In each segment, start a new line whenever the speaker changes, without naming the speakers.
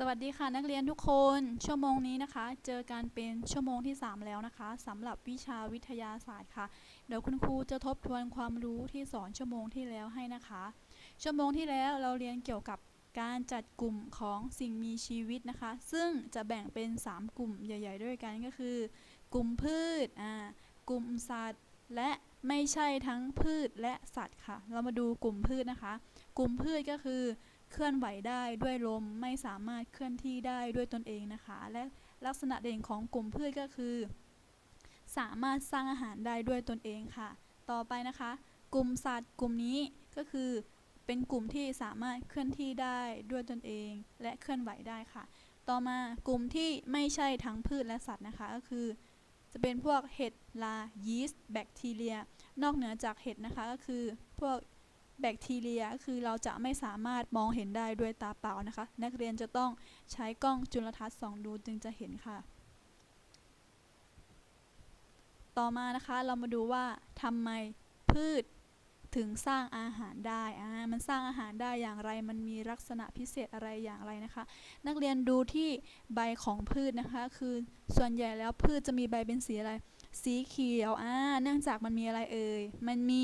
สวัสดีค่ะนักเรียนทุกคน ชั่วโมงนี้นะคะ เจอกันเป็นชั่วโมงที่ 3 แล้วนะคะสำหรับวิชาวิทยาศาสตร์ค่ะ เดี๋ยวคุณครูจะทบทวนความรู้ที่สอนชั่วโมงที่แล้วให้นะคะ ชั่วโมงที่แล้วเราเรียนเกี่ยวกับการจัดกลุ่มของสิ่งมีชีวิตนะคะ ซึ่งจะแบ่งเป็น 3 กลุ่มใหญ่ ๆ ด้วยกันก็คือ กลุ่มพืชอ่ากลุ่มสัตว์ และไม่ใช่ทั้งพืชและสัตว์ค่ะ เรามาดูกลุ่มพืชนะคะ กลุ่มพืชก็คือ เคลื่อนไหวได้ด้วยลมไม่สามารถเคลื่อนที่ได้ด้วยตนเองนะคะ และลักษณะเด่นของกลุ่มพืชก็คือ สามารถสร้างอาหารได้ด้วยตนเองค่ะ ต่อไปนะคะ กลุ่มสัตว์กลุ่มนี้ก็คือเป็นกลุ่มที่สามารถเคลื่อนที่ได้ด้วยตนเอง และเคลื่อนไหวได้ค่ะ ต่อมากลุ่มที่ไม่ใช่ทั้งพืชและสัตว์นะคะก็คือ จะเป็นพวกเห็ดลายีสต์แบคทีเรีย นอกเหนือจากเห็ดนะคะก็คือพวก แบคทีเรียคือเราจะไม่สามารถมองเห็นได้ด้วยตาเปล่านะคะ นักเรียนจะต้องใช้กล้องจุลทรรศน์ส่องดูจึงจะเห็นค่ะ ต่อมานะคะเรามาดูว่าทำไมพืชถึงสร้างอาหารได้อ่ามันสร้างอาหารได้อย่างไร มันมีลักษณะพิเศษอะไรอย่างไรนะคะ นักเรียนดูที่ใบของพืชนะคะ คือส่วนใหญ่แล้วพืชจะมีใบเป็นสีอะไร สีเขียว อ่า เนื่องจากมันมีอะไรเอ่ย มันมี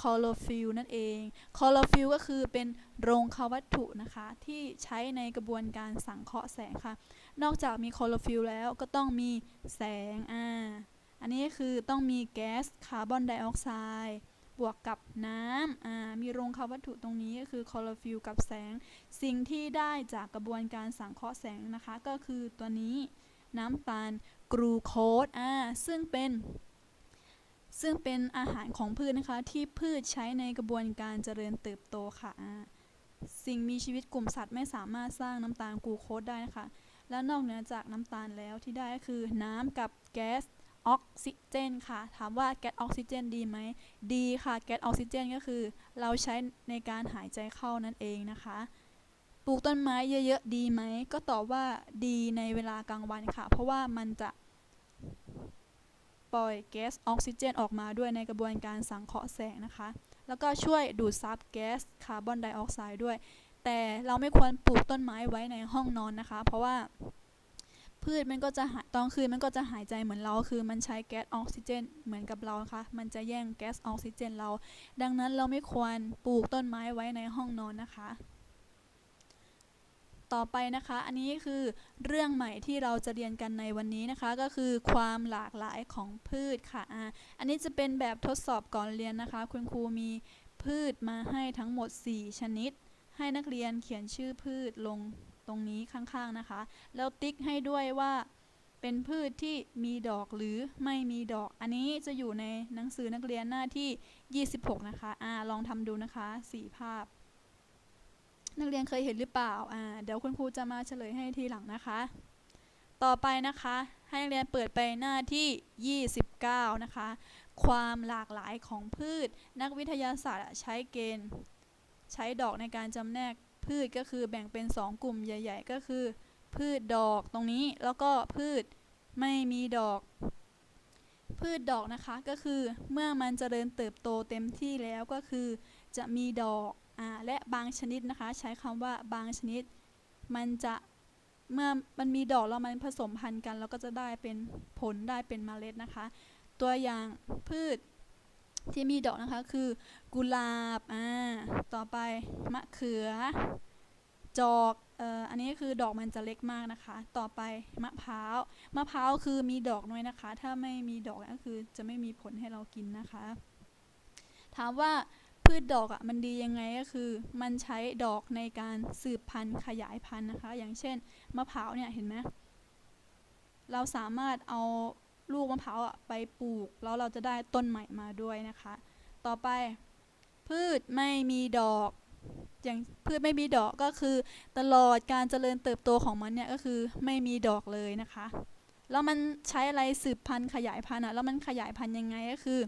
คลอโรฟิลนั่นเอง คลอโรฟิลก็คือเป็นโรงเขาวัตถุนะคะ ที่ใช้ในกระบวนการสังเคราะห์แสงค่ะ นอกจากมีคลอโรฟิลแล้วก็ต้องมีแสงอ่าอันนี้คือต้องมีแก๊สคาร์บอนไดออกไซด์บวกกับน้ำอ่ามีโรงเขาวัตถุตรงนี้ก็คือคลอโรฟิลกับแสง สิ่งที่ได้จากกระบวนการสังเคราะห์แสงนะคะ ก็คือตัวนี้น้ำตาลกรูโคสอ่าซึ่งเป็น ซึ่งเป็นอาหารของพืชนะคะ ที่พืชใช้ในกระบวนการเจริญเติบโตค่ะ สิ่งมีชีวิตกลุ่มสัตว์ไม่สามารถสร้างน้ำตาลกูโคสได้นะคะ และนอกเหนือจากน้ำตาลแล้วที่ได้ก็คือน้ำกับแก๊สออกซิเจนค่ะ ถามว่าแก๊สออกซิเจนดีไหม ดีค่ะ แก๊สออกซิเจนก็คือ เราใช้ในการหายใจเข้านั่นเองนะคะ ปลูกต้นไม้เยอะๆ ดีไหม ก็ตอบว่าดีในเวลากลางวันค่ะ เพราะว่ามันจะ ปล่อยแก๊สออกซิเจนออกมาด้วยในกระบวนการสังเคราะห์แสงนะคะ แล้วก็ช่วยดูดซับแก๊สคาร์บอนไดออกไซด์ด้วย แต่เราไม่ควรปลูกต้นไม้ไว้ในห้องนอนนะคะ เพราะว่าพืชมันก็จะหายตอนคืนมันก็จะหายใจเหมือนเรา คือมันใช้แก๊สออกซิเจน เหมือนกับเรานะคะ มันจะแย่งแก๊สออกซิเจนเรา ดังนั้นเราไม่ควรปลูกต้นไม้ไว้ในห้องนอนนะคะ ต่อไปนะคะ อันนี้คือเรื่องใหม่ที่เราจะเรียนกันในวันนี้นะคะ ก็คือความหลากหลายของพืชค่ะอ่าอันนี้จะเป็นแบบทดสอบก่อนเรียนนะคะ คุณครูมีพืชมาให้ทั้งหมด 4 ชนิด ให้นักเรียนเขียนชื่อพืชลงตรงนี้ข้างๆนะคะ แล้วติ๊กให้ด้วยว่าเป็นพืชที่มีดอกหรือไม่มีดอก อันนี้จะอยู่ในหนังสือนักเรียนหน้าที่ 26 นะคะอ่าลองทำดูนะคะสี่ภาพ นักเรียนเคยเห็นหรือเปล่าอ่าเดี๋ยวคุณครูจะมาเฉลยให้ทีหลังนะคะ ต่อไปนะคะ ให้นักเรียนเปิดไปหน้าที่ 29 นะคะ ความหลากหลายของพืช นักวิทยาศาสตร์ใช้เกณฑ์ ใช้ดอกในการจำแนกพืชก็คือแบ่งเป็น 2 กลุ่มใหญ่ ๆ ก็คือ พืชดอกตรงนี้แล้วก็พืชไม่มีดอก พืชดอกนะคะก็คือเมื่อมันจเจริญเติบโตเต็มที่แล้วก็คือจะมีดอก และบางชนิดนะคะใช้คำว่าบางชนิด มันจะเมื่อมันมีดอกแล้วมันผสมพันธุ์กันแล้วก็จะได้เป็นผลได้เป็นเมล็ดนะคะ ตัวอย่างพืชที่มีดอกนะคะคือกุหลาบอ่าต่อไปมะเขือ จอกเอ่ออันนี้คือดอกมันจะเล็กมากนะคะ ต่อไปมะพร้าวมะพร้าวคือมีดอกน้อยนะคะ ถ้าไม่มีดอกก็คือจะไม่มีผลให้เรากินนะคะ ถามว่า พืชดอกอะมันดียังไงก็คือ มันใช้ดอกในการสืบพันธุ์ขยายพันธุ์นะคะ อย่างเช่นมะพร้าวเนี่ยเห็นไหมเราสามารถเอาลูกมะพร้าวอะไปปลูก แล้วเราจะได้ต้นใหม่มาด้วยนะคะ ต่อไปพืชไม่มีดอกอย่างพืชไม่มีดอกก็คือตลอดการเจริญเติบโตของมันเนี่ยก็คือไม่มีดอกเลยนะคะ แล้วมันใช้อะไรสืบพันธุ์ขยายพันธุ์อะแล้วมันขยายพันธุ์ยังไงก็คือ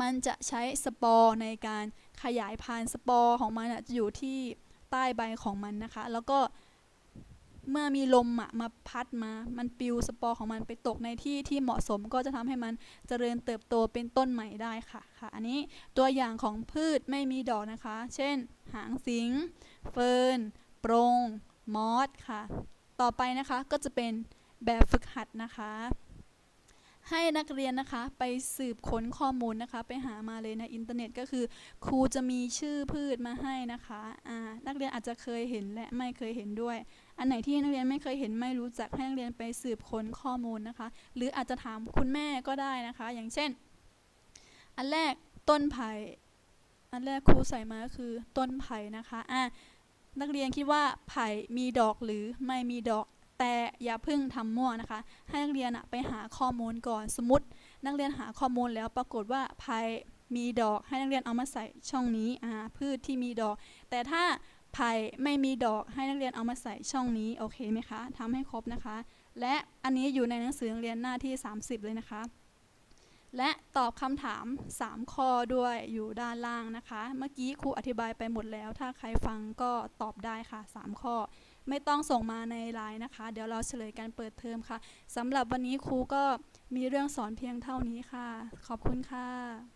มันจะใช้สปอร์ในการขยายพันธุ์สปอร์ของมันจะอยู่ที่ใต้ใบของมันนะคะ แล้วก็เมื่อมีลมอะมาพัดมา มันปิวสปอร์ของมันไปตกในที่ที่เหมาะสมก็จะทำให้มันเจริญเติบโตเป็นต้นใหม่ได้ค่ะ ค่ะ อันนี้ตัวอย่างของพืชไม่มีดอกนะคะ เช่น หางสิง เฟิร์นโปรงมอสค่ะ ต่อไปนะคะก็จะเป็นแบบฝึกหัดนะคะ ให้นักเรียนนะคะไปสืบค้นข้อมูลนะคะ ไปหามาเลยในอินเทอร์เน็ตก็คือ ครูจะมีชื่อพืชมาให้นะคะอ่านักเรียนอาจจะเคยเห็นและไม่เคยเห็นด้วย อันไหนที่นักเรียนไม่เคยเห็นไม่รู้จักให้นักเรียนไปสืบค้นข้อมูลนะคะ หรืออาจจะถามคุณแม่ก็ได้นะคะ อย่างเช่น อันแรกต้นไผ่อันแรกครูใส่มาก็คือต้นไผ่นะคะอะนักเรียนคิดว่าไผ่มีดอกหรือไม่มีดอก แต่อย่าเพิ่งทำมั่วนะคะ ให้นักเรียนไปหาข้อมูลก่อน สมมติ นักเรียนหาข้อมูลแล้วปรากฏว่าภายมีดอกให้นักเรียนเอามาใส่ช่องนี้พืชที่มีดอก แต่ถ้าไผ่ไม่มีดอกให้นักเรียนเอามาใส่ช่องนี้โอเคไหมคะทำให้ครบนะคะ และอันนี้อยู่ในหนังสือนักเรียนหน้าที่ 30 เลยนะคะ และตอบคำถาม 3 ข้อด้วยอยู่ด้านล่างนะคะ เมื่อกี้ครูอธิบายไปหมดแล้ว ถ้าใครฟังก็ตอบได้ค่ะ 3 ข้อ ไม่ต้องส่งมาในไลน์นะคะ เดี๋ยวเราเฉลยการเปิดเทอมค่ะสำหรับวันนี้ครูก็มีเรื่องสอนเพียงเท่านี้ค่ะ ขอบคุณค่ะ